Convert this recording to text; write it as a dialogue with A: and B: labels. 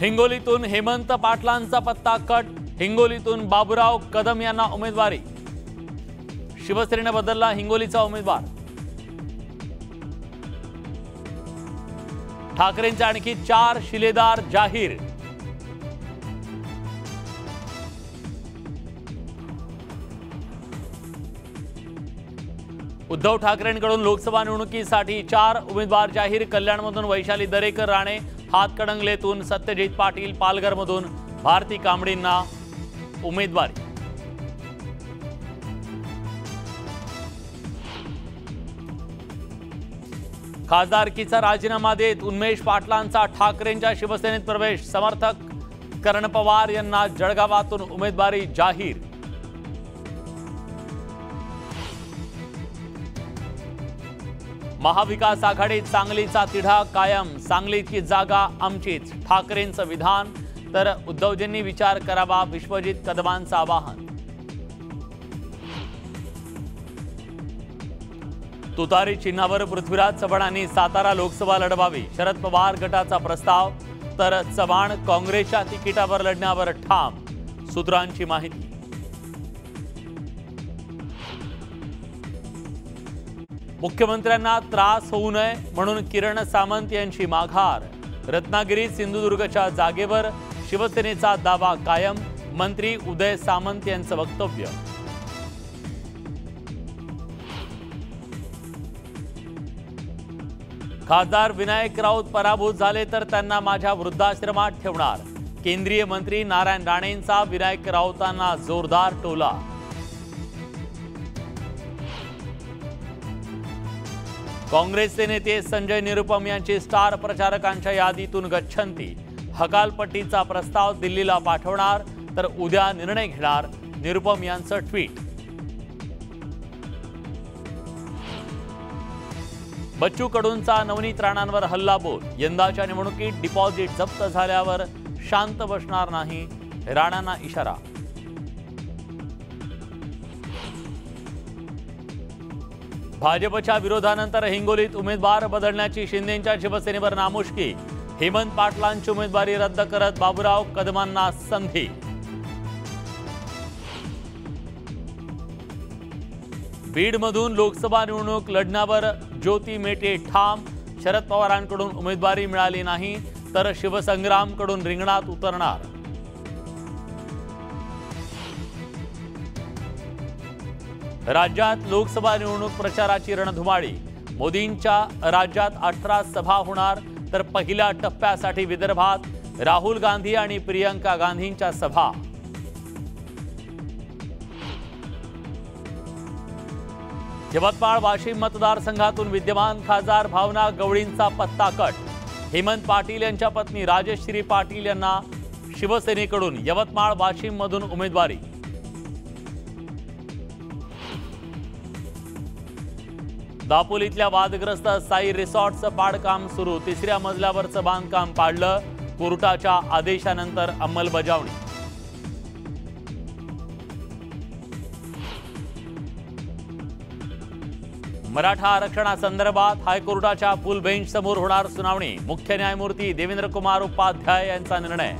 A: हिंगोलीतून हेमंत पाटलांचा पत्ता कट. हिंगोलीतून बाबुराव कदम यांना उमेदवारी. शिवसेनेनं बदलला हिंगोलीचा उमेदवार. ठाकरेंचे आणखी चार शिलेदार जाहीर. उद्धव ठाकरेंकडून लोकसभा निवडणुकीसाठी चार उमेदवार जाहीर. कल्याणमधून वैशाली दरेकर राणे हातकणंगलेतून सत्यजित पाटील पालघरमधून भारती कांबळींना उमेदवारी. खासदारकीचा राजीनामा देत उन्मेष पाटलांचा ठाकरेंच्या शिवसेनेत प्रवेश. समर्थक करण पवार यांना जळगावातून उमेदवारी जाहीर. महाविकास आघाडीत सांगलीचा तिढा कायम सांगलीची जागा आमचीच. ठाकरेंचं विधान तर उद्धवजींनी विचार करावा विश्वजित कदमांचं आवाहन. तुतारी चिन्हावर पृथ्वीराज चव्हाणांनी सातारा लोकसभा लढवावी. शरद पवार गटाचा प्रस्ताव तर चव्हाण काँग्रेसच्या तिकिटावर लढण्यावर ठाम. सूत्रांची माहिती. मुख्यमंत्र्यांना त्रास होऊ नये म्हणून किरण सामंत यांची माघार. रत्नागिरी सिंधुदुर्गच्या जागेवर शिवसेनेचा दावा कायम मंत्री उदय सामंत यांचं वक्तव्य. खासदार विनायक राऊत पराभूत झाले तर त्यांना माझ्या वृद्धाश्रमात ठेवणार. केंद्रीय मंत्री नारायण राणेंचा विनायक राऊतांना जोरदार टोला. काँग्रेसचे नेते संजय निरुपम यांची स्टार प्रचारकांच्या यादीतून गच्छंती. हकालपट्टीचा प्रस्ताव दिल्लीला पाठवणार तर उद्या निर्णय घेणार निरुपम यांचं ट्विट. बच्चू कडूंचा नवनीत राणांवर हल्लाबोल. यंदाच्या निवडणुकीत डिपॉझिट जप्त झाल्यावर शांत बसणार नाही राणांना इशारा भाजपच्या विरोधानंतर हिंगोलीत उमेदवार बदलण्याची शिंदेच्या शिवसेनेवर नामुष्की. हेमंत पाटलांची उमेदवारी रद्द करत बाबुराव कदमांना संधी. बीडमधून लोकसभा निवडणूक लढण्यावर ज्योती मेटे ठाम. शरद पवारांकडून उमेदवारी मिळाली नाही तर शिवसंग्रामकडून रिंगणात उतरणार. राज्यात लोकसभा निवडणूक प्रचाराची रणधुमाळी. मोदींच्या राज्यात अठरा सभा होणार तर पहिल्या टप्प्यासाठी विदर्भात राहुल गांधी आणि प्रियंका गांधींच्या सभा. यवतमाळ वाशिम मतदारसंघातून विद्यमान खासदार भावना गवळींचा पत्ता कट. हेमंत पाटील यांच्या पत्नी राजश्री पाटील यांना शिवसेनेकडून यवतमाळ वाशिममधून उमेदवारी. दापोलीतल्या वादग्रस्त साई रिसॉर्टचं पाडकाम सुरू. तिसऱ्या मजल्यावरचं बांधकाम पाडलं. कोर्टाच्या आदेशानंतर अंमलबजावणी. मराठा आरक्षणासंदर्भात हायकोर्टाच्या फुल बेंच समोर होणार सुनावणी. मुख्य न्यायमूर्ती देवेंद्र कुमार उपाध्याय यांचा निर्णय.